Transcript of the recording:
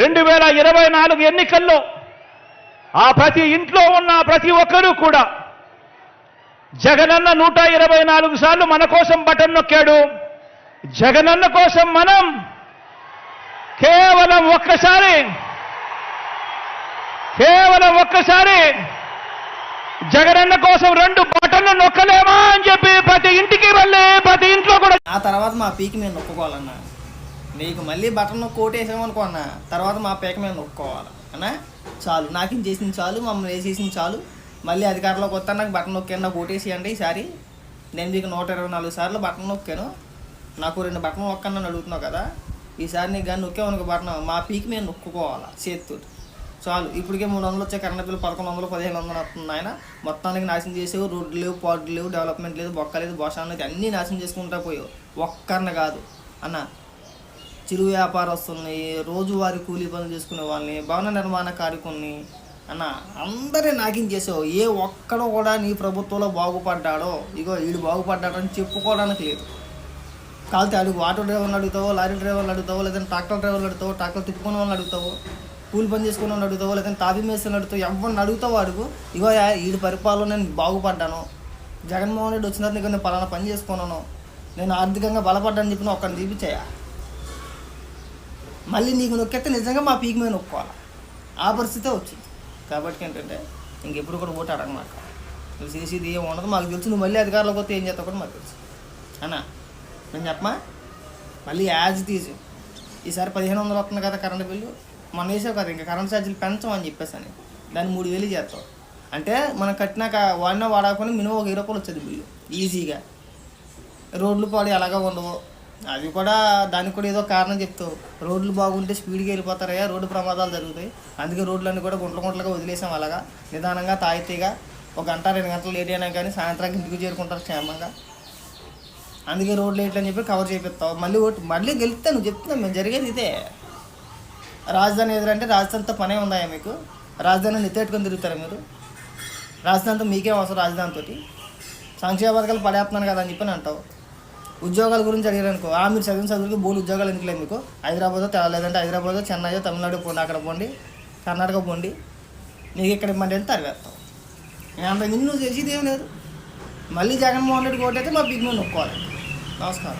రెండు వేల ఇరవై నాలుగు ఎన్నికల్లో ఆ ప్రతి ఇంట్లో ఉన్న ప్రతి ఒక్కరూ కూడా జగనన్న నూట ఇరవై నాలుగు సార్లు మన కోసం బటన్ నొక్కాడు. జగనన్న కోసం మనం కేవలం ఒక్కసారి కేవలం ఒక్కసారి జగనన్న కోసం రెండు బటన్లు నొక్కలేమా అని చెప్పి ప్రతి ఇంటికి వెళ్ళి ప్రతి ఇంట్లో కూడా ఆ తర్వాత మా పీకి మేము నొక్కుకోవాలన్నా. నీకు మళ్ళీ బటన్ కోట్ వేసామనుకున్నా అన్న తర్వాత మా పీక మేము నొక్కోవాలి. అన్నా? చాలు. నాకు ఇది చేసింది చాలు? మమ్మల్ని వేసేసింది చాలు? మళ్ళీ అధికారంలోకి వస్తాను నాకు బటన్ నొక్కాను నాకు ఓటేసి ఈసారి. నేను మీకు నూట ఇరవై నాలుగు సార్లు బటన్ నొక్కాను. నాకు రెండు బటన్ నొక్కను అని అడుగుతున్నావు కదా. ఈసారి నీకు కానీ నొక్కేవనుకో బటన్ మా పీకి మేము నొక్కుకోవాలి చేతితో. చాలు. ఇప్పటికే మూడు వందలు వచ్చే కరెంట్ బిల్లు పదకొండు వందలు పదిహేను వందలు వస్తుంది ఆయన మొత్తానికి నాశనం చేసేవు. రోడ్లు లేవు పాడ్లు లేవు డెవలప్మెంట్ లేదు బొక్క లేదు బోషాన్ లేదు. అన్నీ నాశనం చేసుకుంటా పోయావు. ఒక్కరిని కాదు. అన్న చిరు వ్యాపారస్తుల్ని రోజువారి కూలీ పనులు చేసుకునే వాళ్ళని భవన నిర్మాణ కార్యకుల్ని అన్న అందరినీ నాకిం చేసావు ఏ ఒక్కడు కూడా నీ ప్రభుత్వంలో బాగుపడ్డాడో ఇగో వీడు బాగుపడ్డాడని చెప్పుకోవడానికి లేదు. కాకపోతే అడుగు ఆటో డ్రైవర్ని అడుగుతావో లారీ డ్రైవర్ని అడుగుతావో లేదంటే ట్రాక్టర్ డ్రైవర్ని అడుగుతావో ట్రాక్టర్ తిప్పుకునే వాళ్ళని అడుగుతావో కూలి పని చేసుకునే వాళ్ళు అడుగుతావో లేదంటే తాపీ మేసిన అడుగుతావు ఎవరిని అడుగుతావో అడుగు. ఇగో యా, వీడి పరిపాలన నేను బాగుపడ్డాను. జగన్మోహన్ రెడ్డి వచ్చిన తర్వాత నీకు నేను పలానా పని చేసుకున్నాను. నేను ఆర్థికంగా బలపడ్డాను చెప్పిన ఒక్కడిని చూపించాయా మళ్ళీ నీకు నొక్కేస్తే నిజంగా మా పీక్ మీద నొక్కోవాలి? ఆ పరిస్థితే వచ్చింది. కాబట్టి ఏంటంటే ఇంకెప్పుడు కూడా ఓటు అడగమాట నువ్వు చేసేది ఏం ఉండదు మాకు తెలుసు. నువ్వు మళ్ళీ అధికారంలోకి వస్తే ఏం చేస్తావు కూడా మాకు తెలుసు. అన్నా నేను చెప్పమా మళ్ళీ యాజ్ తీసు ఈసారి పదిహేను వందలు వస్తుంది కదా కరెంట్ బిల్లు. మొన్న వేసావు కదా ఇంకా కరెంట్ ఛార్జీలు పెంచమని చెప్పేసి అని. దాన్ని మూడు వేలు చేస్తావు. అంటే మనం కట్టినాక వాడినా వాడకపోయినా మినిమం ఒక ఇరవై రూపాయలు వచ్చేది బిల్లు. ఈజీగా. రోడ్లు పాడి ఎలాగా ఉండవు అది కూడా దానికి కూడా ఏదో కారణం చెప్తావు రోడ్లు బాగుంటే స్పీడ్గా వెళ్ళిపోతారయ్యా రోడ్డు ప్రమాదాలు జరుగుతాయి. అందుకే రోడ్లన్నీ కూడా గుంటల గుంటలుగా వదిలేసాం అలాగా. నిదానంగా తాగితేగా ఒక గంట రెండు గంటలు లేట్ అయినా కానీ సాయంత్రానికి ఇంటికి చేరుకుంటారు క్షేమంగా. అందుకే రోడ్లు లేట్ అని చెప్పి కవర్ చేపిస్తావు. మళ్ళీ ఓటు మళ్ళీ గెలిస్తే నువ్వు చెప్తున్నావు మేము జరిగేది ఇదే. రాజధాని ఎదురంటే రాజధానితో పనే ఉందా మీకు. రాజధానిని ఎత్తేట్టుకొని తిరుగుతారా మీరు? రాజధానితో మీకేం అవసరం రాజధానితోటి? సంక్షేమ పథకాలు పడేస్తున్నాను కదా అని చెప్పి అంటావు. ఉద్యోగాల గురించి అడిగారు అనుకో ఆ మీరు చదివిన చదువుకి బోల్ ఉద్యోగాలు ఎందుకు లేదు మీకు? హైదరాబాద్ లేదంటే హైదరాబాద్ చెన్నై తమిళనాడు పోండి అక్కడ పోండి కర్ణాటక పోండి. నీకు ఇక్కడ ఇమ్మంటే అని తరివేస్తావు నేను అంత నువ్వు చేసేది ఏం లేదు. మళ్ళీ జగన్మోహన్ రెడ్డి కోటైతే మా బిగ్ మీద నొక్కోవాలి. నమస్కారం.